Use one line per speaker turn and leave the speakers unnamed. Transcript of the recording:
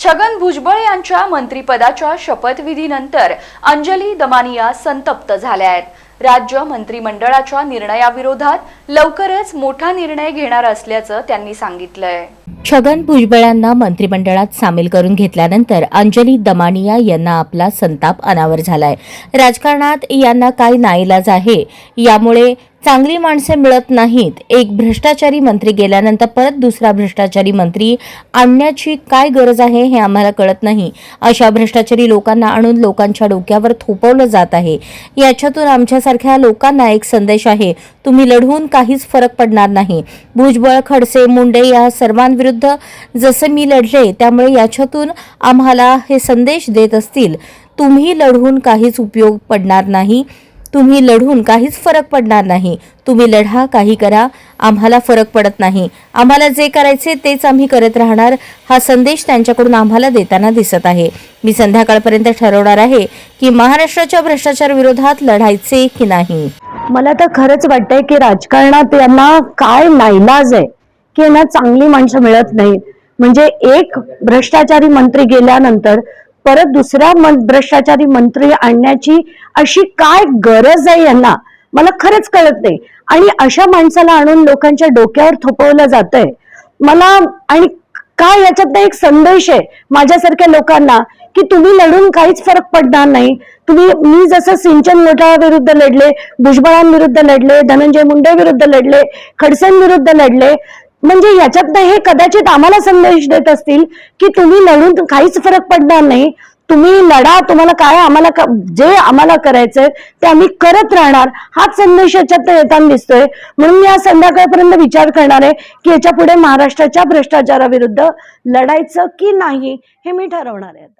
छगन भुजबळ यांच्या मंत्रिपदाच्या शपथविधीनंतर अंजली दमानिया संतप्त झाल्या आहेत. राज्य मंत्रिमंडळाच्या निर्णयाविरोधात लवकरच मोठा निर्णय घेणार असल्याचं त्यांनी सांगितलंय.
छगन भुजबळांना मंत्रिमंडळात सामील करून घेतल्यानंतर अंजली दमानिया यांना आपला संताप अनावर झालाय. राजकारणात यांना काय नाईलाज आहे. यामुळे चांगली माणसे मिळत नाहीत. एक भ्रष्टाचारी मंत्री गेल्यानंतर परत दुसरा भ्रष्टाचारी मंत्री आणण्याची काय गरज आहे हे आम्हाला कळत नाही. अशा भ्रष्टाचारी लोकांना आणून लोकांच्या डोक्यावर थोपवलं जात आहे. याच्यातून आमच्यासारख्या लोकांना एक संदेश आहे तुम्ही लढवून काहीच फरक पडणार नाही. भुजबळ खडसे मुंडे या सर्वांविरुद्ध जसे मी लढले त्यामुळे याच्यातून आम्हाला हे संदेश देत असतील तुम्ही लढवून काहीच उपयोग पडणार नाही. तुम्ही लढून काहीच फरक पडणार नाही. तुम्ही लढा काही करा. आम्हाला फरक पडत नाही. आम्हाला जे करायचे तेच आम्ही करत राहणार. हा संदेश त्यांच्याकडून आम्हाला देताना दिसत आहे. मी संध्याकाळपर्यंत ठरवणार आहे की महाराष्ट्राच्या भ्रष्टाचार विरोधात लढायचे की नाही.
मला तर खरंच वाटतंय की राजकारणात यांना काय नाईलाज आहे की यांना चांगली माणसं मिळत नाही म्हणजे एक भ्रष्टाचारी मंत्री गेल्यानंतर परत दुसरा भ्रष्टाचारी मंत्री आणण्याची अशी काय गरज आहे यांना? मला खरंच कळत नाही. आणि अशा माणसाला आणून लोकांच्या डोक्यावर थोपवलं जातंय. मला आणि काय याच्यात एक संदेश आहे माझ्यासारख्या लोकांना की तुम्ही लढून काहीच फरक पडणार नाही. तुम्ही मी जसं सिंचन घोटाळ्याविरुद्ध लढले भुजबळांविरुद्ध लढले धनंजय मुंडे विरुद्ध लढले खडसेंविरुद्ध लढले म्हणजे याच्यात हे कदाचित आम्हाला संदेश देत असतील की तुम्ही लढून काहीच फरक पडणार नाही. तुम्ही लढा तुम्हाला काय आम्हाला जे आम्हाला करायचंय ते आम्ही करत राहणार. हाच संदेश याच्यात येताना दिसतोय. म्हणून मी संध्याकाळपर्यंत विचार करणार आहे की याच्यापुढे महाराष्ट्राच्या भ्रष्टाचाराविरुद्ध लढायचं की नाही हे मी ठरवणार आहे आता.